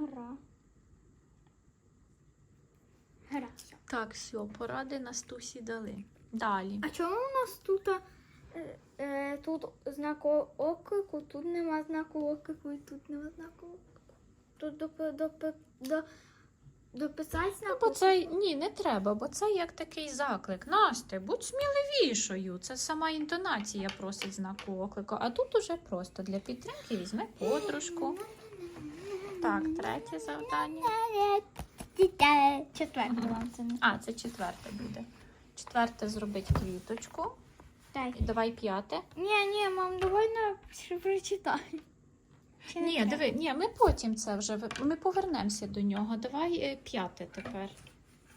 Гора. Гора. все. Так, все, поради Настусі дали. Далі. А чому у нас тут, е, е, тут знак оклику, тут нема знаку оклику і тут нема знаку оклику? Тут до, до, до, дописати знак Бо це ні, не треба, бо це як такий заклик. Насте, будь сміливішою. Це сама інтонація просить знаку оклику. А тут уже просто для підтримки візьми подружку. Так, третє завдання. Четверте вам це не. А, це четверте буде. Четверте зробить квіточку. Так. І давай п'яте. Ні, ні, мам, давай на прочитай. Чи не Ні, треба? диви, ні, ми потім це вже ви- ми повернемося до нього. Давай е, п'яте тепер.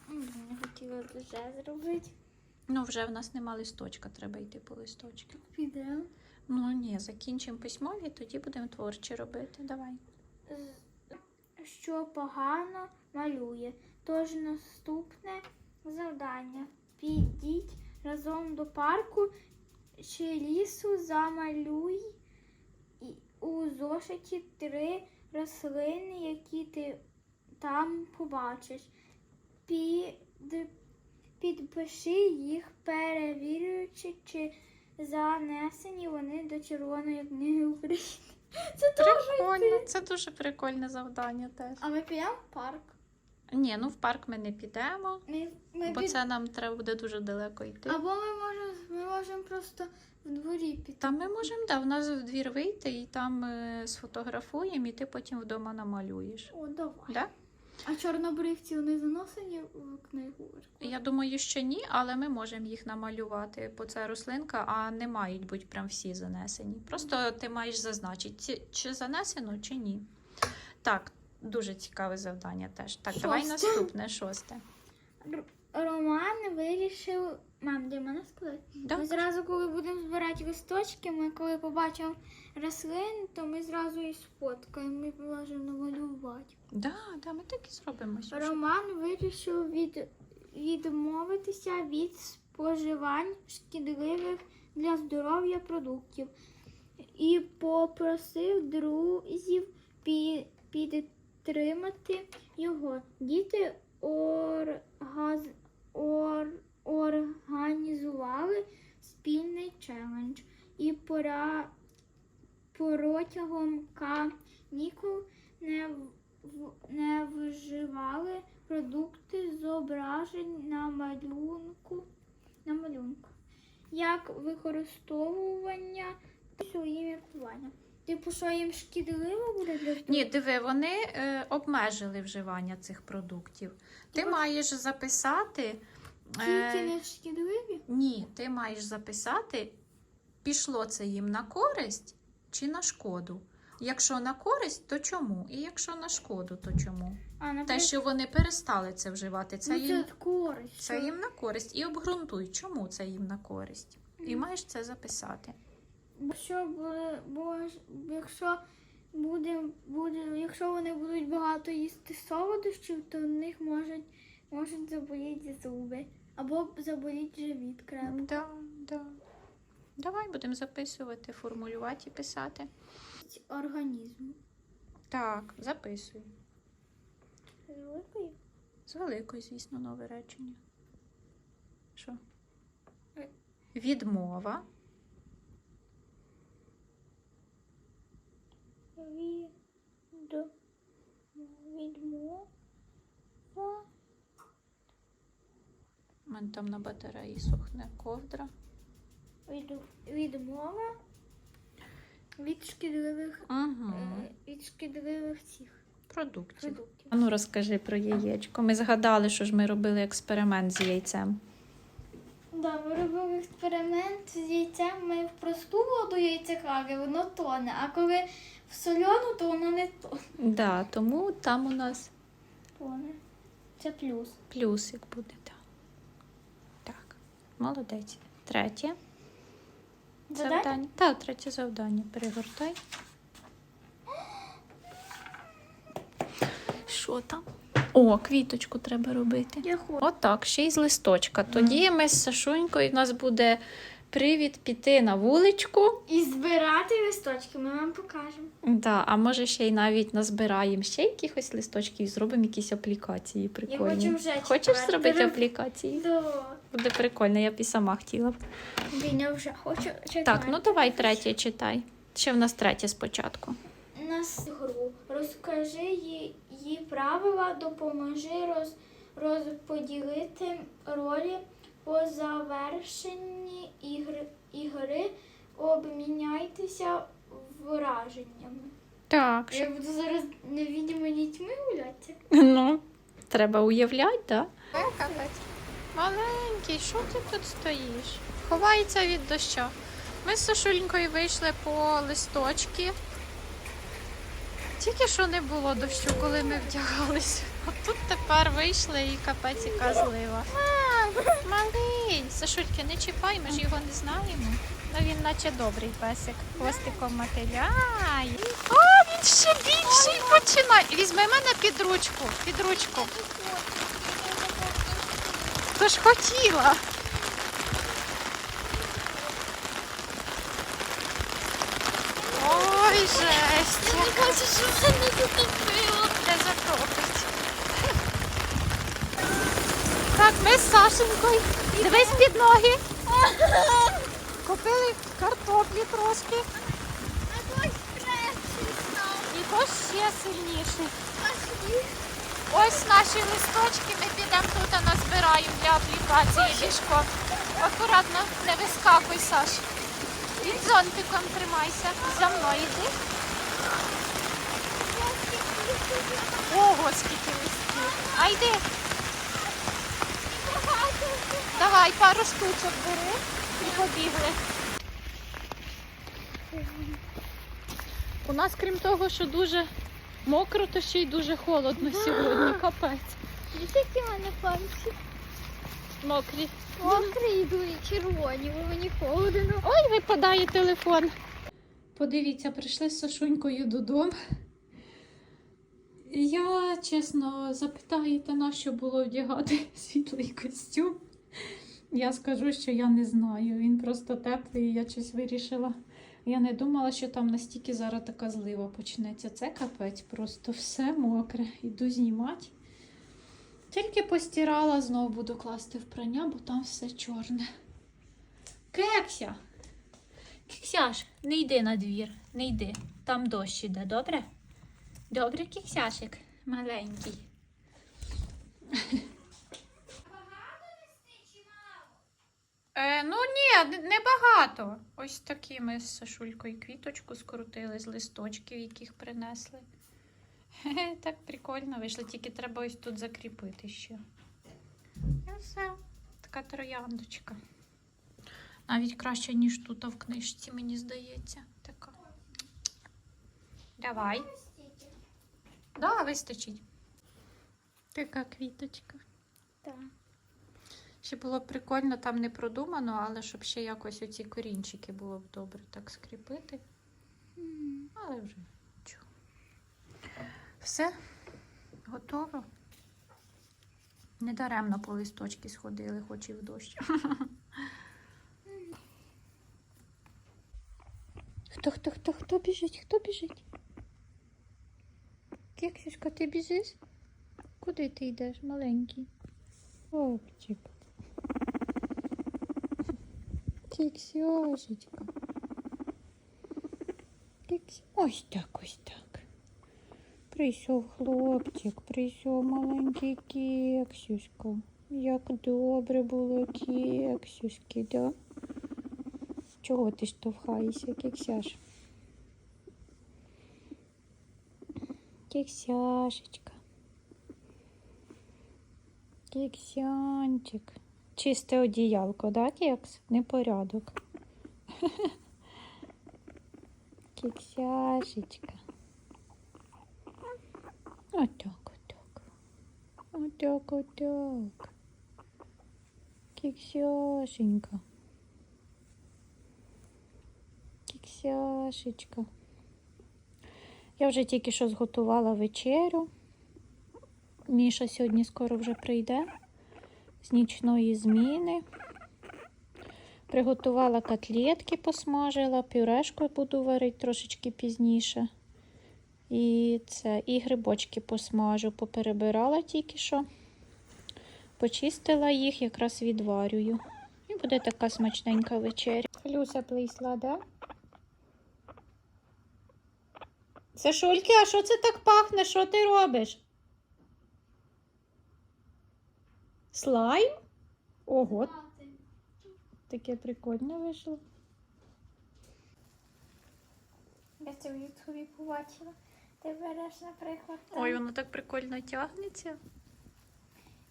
М, Я хотіла дуже зробити. Ну, вже в нас нема листочка, треба йти по листочки. Підемо. Ну ні, закінчимо письмові, тоді будемо творчі робити. Давай. Що погано малює. Тож наступне завдання. Підіть разом до парку чи лісу, замалюй у зошиті три рослини, які ти там побачиш. Під, підпиши їх, перевірюючи, чи занесені вони до Червоної книги України. Це Прикольно, це дуже прикольне завдання теж. А ми підемо в парк. Ні, ну в парк ми не підемо, Ми, ми бо під- це нам треба буде дуже далеко йти. Або ми можемо ми можемо просто в дворі піти. Та ми можемо, да, в нас в двір вийти і там е, сфотографуємо, і ти потім вдома намалюєш. О, давай. Да? А чорнобривці вони заносені в книгу? Я думаю, що ні, але ми можемо їх намалювати, бо це рослинка, а не мають бути прям всі занесені. Просто ти маєш зазначити, чи занесено, чи ні. Так, дуже цікаве завдання теж. Так, давай наступне шосте. Р- Роман вирішив. Мам, для мене сказати? Да? Ми зразу, коли будемо збирати листочки, ми коли побачимо рослин, то ми зразу і сфоткаємо, ми можемо намалювати. Да, да, ми так і зробимо. Сюша. Роман вирішив від, відмовитися від споживань шкідливих для здоров'я продуктів і попросив друзів пі- підтримати його. Діти оргаз, ор, організували спільний челендж і пора, протягом канікул не в- не вживали продукти зображень на малюнку, на малюнку, як використовування свої міркування. Типу, що їм шкідливо буде для Ні, диви, вони е, обмежили вживання цих продуктів. Ти Типу- маєш записати. Тільки е, не шкідливі? Ні, ти маєш записати, пішло це їм на користь чи на шкоду. Якщо на користь, то чому? І якщо на шкоду, то чому? А, Те, що вони перестали це вживати, це ну, їм, це користь. це їм на користь. І обґрунтуй, чому це їм на користь. І маєш це записати. Бо що буде, бо якщо буде, буде, якщо вони будуть багато їсти солодощів, то в них можуть, можуть заболіти зуби. Або заболіти живіт крепко. Да, да. Давай будемо записувати, формулювати і писати. Організм. Так, записуй. З великою? З великою, звісно, нове речення. Що? Е. Відмова. Від... Відмова. Мене там на батареї сохне ковдра. Від... Відмова від шкідливих, Угу. е, від шкідливих цих Продуктів. продуктів. А ну розкажи про яєчко. Ми згадали, що ж ми робили експеримент з яйцем. Да, ми робили експеримент з яйцем. Ми в просту воду яйця клали, воно тоне, а коли в соляну, то воно не тоне. Да, тому там у нас тоне. Це плюс. плюсик буде. Молодець. Третє завдання. Так, третє завдання. Перегортай. Що там? О, квіточку треба робити. Я хочу. Отак, ще й з листочка. Тоді ми з Сашунькою, в нас буде привід піти на вуличку. І збирати листочки ми вам покажемо. Да, а може ще й навіть назбираємо ще якихось листочків і зробимо якісь аплікації прикольні. хочу вже Хочеш читати. зробити аплікації? Да. Буде прикольно, я б і сама хотіла. б. Біня вже хочу читати. Так, ну давай третє читай. Ще в нас третє спочатку. нас гру. Розкажи їй, їй правила, допоможи роз, розподілити ролі по завершенні ігри, ігри, обміняйтеся враженнями. Так. Я буду зараз невідомими дітьми гуляти. Ну, треба уявляти, так? Да? Маленький, що ти тут стоїш? Ховається від дощу. Ми з Сашулькою вийшли по листочки. Тільки що не було дощу, коли ми вдягалися. А тут тепер вийшли і капець яка злива. Малий, Сашульки, не чіпай, ми ж його не знаємо. Ну він наче добрий песик. Хвостиком мотиляє. О, він ще більший починає. Візьми мене під ручку, під ручку. То ж хотіла. Ой, жесть. Я не хочу, щоб це не затопило. Не затопить. Так, ми з Сашенькою. Дивись під ноги. Купили картоплі трошки. А дощ крепший став. І то ще сильніший. Ось наші листочки, ми підемо тут а назбираємо для аплікації пішком. Акуратно, не вискакуй, Саш. Під зонтиком тримайся. За мною йди. Ого, скільки листків. А йди. Давай, пару штучок бери і побігли. У нас, крім того, що дуже мокро, то ще й дуже холодно сьогодні. Капець. Дивіться, які в мене пальці. Мокрі. Мокрі йдуть червоні, бо мені холодно. Ой, випадає телефон. Подивіться, прийшли з Сашунькою додому. Я, чесно, запитаєте, на що було вдягати світлий костюм. Я скажу, що я не знаю. Він просто теплий, я щось вирішила. Я не думала, що там настільки зараз така злива почнеться. Це капець, просто все мокре. Іду знімати. Тільки постирала, знову буду класти в прання, бо там все чорне. Кекся! Кіксяш, не йди на двір, не йди. Там дощ іде, добре? Добре, кіксяшик, маленький. Е, ну ні, небагато. Ось такі ми з Сашулькою квіточку скрутили з листочків, яких принесли. Хе-хе, так прикольно вийшло, тільки треба ось тут закріпити ще. І все. Така трояндочка. Навіть краще, ніж тут в книжці, мені здається. Така. Давай. Да, вистачить. Така квіточка. Так. Ще було б прикольно, там не продумано, але щоб ще якось оці корінчики було б добре так скріпити. Але вже нічого. Все, готово. Недаремно по листочки сходили, хоч і в дощ. Хто, хто, хто, хто біжить? Хто біжить? Кексішка, ти біжиш? Куди ти йдеш, маленький? Хлопчик. Кексяшечка. Кекс... Ось так, ось так. Прийшов хлопчик, прийшов маленький кексюшка. Як добре було кексюшки, да? Чого ти штовхаєшся, кексяш? Кексяшечка. Кексянчик. Чисте одіялко, да, кекс? Непорядок. Кексяшечка. Отак, отак. Отак, отак. Кексяшенька. Кексяшечка. Я вже тільки що зготувала вечерю. Міша сьогодні скоро вже прийде з нічної зміни. Приготувала котлетки, посмажила, пюрешку буду варити трошечки пізніше. І це, і грибочки посмажу, поперебирала тільки що. Почистила їх, якраз відварюю. І буде така смачненька вечеря. Люся плисла, да? Сашульки, а що це так пахне? Що ти робиш? Слайм? Ого, таке прикольне вийшло. Я це в ютубі побачила. Ти береш, наприклад, там, Ой, воно так прикольно тягнеться.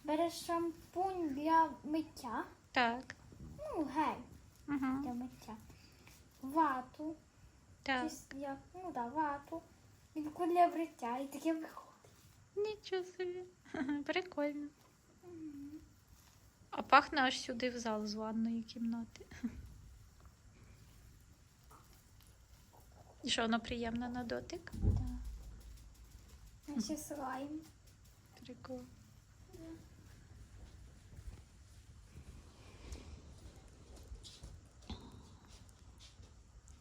береш шампунь для миття. Так. Ну, гель Угу. для миття. Вату. Так. як, ну да, вату. Відку для бриття. І таке виходить. Нічого собі. Прикольно. А пахне аж сюди в зал з ванної кімнати. І що воно приємно на дотик? Да. Наче слайм. Прикол.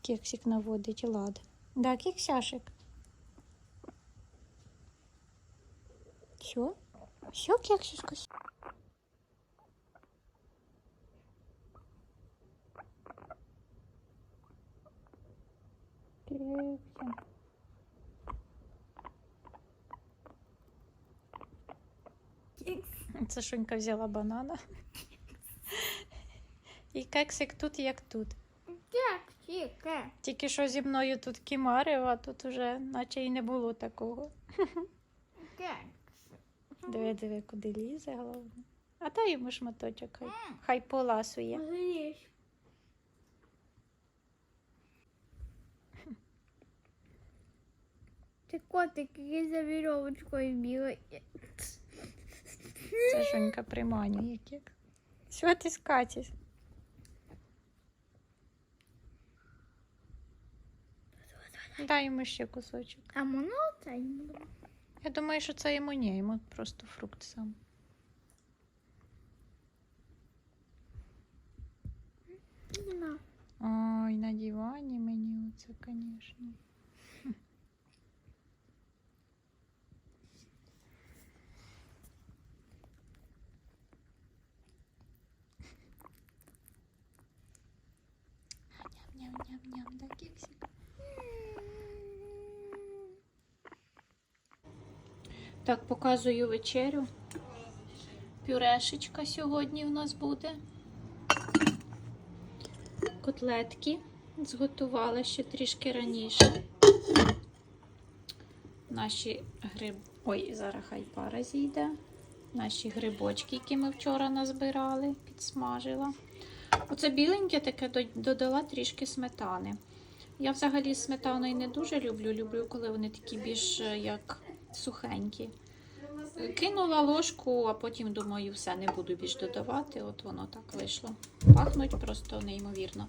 Кексик наводить лад. Да, кексяшик. Все? Все, кексишка? Кексик. Це Шунька взяла банана. І кексик тут як тут. Як, тільки. Що зі мною тут кімарив, а тут уже наче й не було такого. Як. Диви, диви, куди лізе головне. А дай йому шматочок, хай, хай поласує. Гріш. Ти котик, який за вірьовочкою бігає. Це Шунька приманює кек. Що ти скачеш? Дай йому ще кусочок. А воно це йому. Я думаю, що це йому ні, йому просто фрукт сам. Ой, на дивані мені оце, звісно. Ням-ням-ням, да, кексик. Так, показую вечерю. Пюрешечка сьогодні в нас буде. Котлетки зготувала ще трішки раніше. Наші гриб... Ой, зараз хай пара зійде. Наші грибочки, які ми вчора назбирали, підсмажила. Оце біленьке таке додала трішки сметани. Я взагалі сметаною не дуже люблю. Люблю, коли вони такі більш е, як сухенькі. Кинула ложку, а потім думаю, все, не буду більш додавати. От воно так вийшло. Пахнуть просто неймовірно.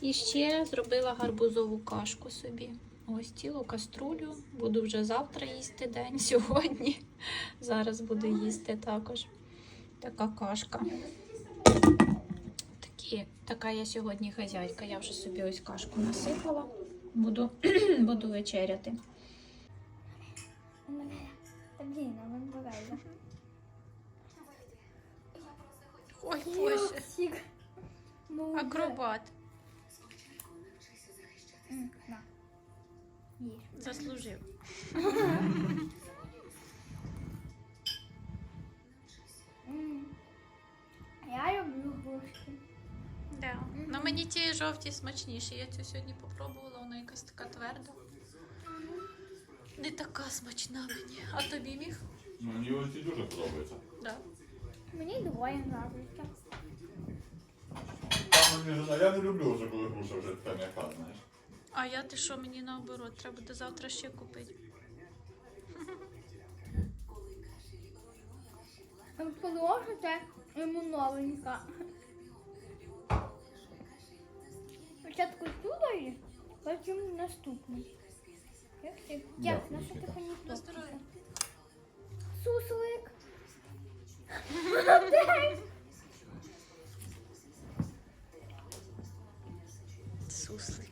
І ще зробила гарбузову кашку собі. Ось цілу каструлю. Буду вже завтра їсти день сьогодні. Зараз буду їсти також. Така кашка. Такі, така я сьогодні хазяйка. Я вже собі ось кашку насипала. Буду, буду вечеряти. Ой. Ну, Акробат. Заслужив. Ну мені ті жовті смачніші. Я цю сьогодні попробувала, вона якась така тверда. Не така смачна мені. А тобі міг? Мені ось ці дуже подобається. Да. Мені двоє нравиться. Я не люблю вже, коли груша вже така м'яка, знаєш. А я ти що мені наоборот, треба до завтра ще купити. Положите йому новенька. спочатку сюди, потім наступний. Як ти? Як? На що ти поніс? Суслик. Суслик.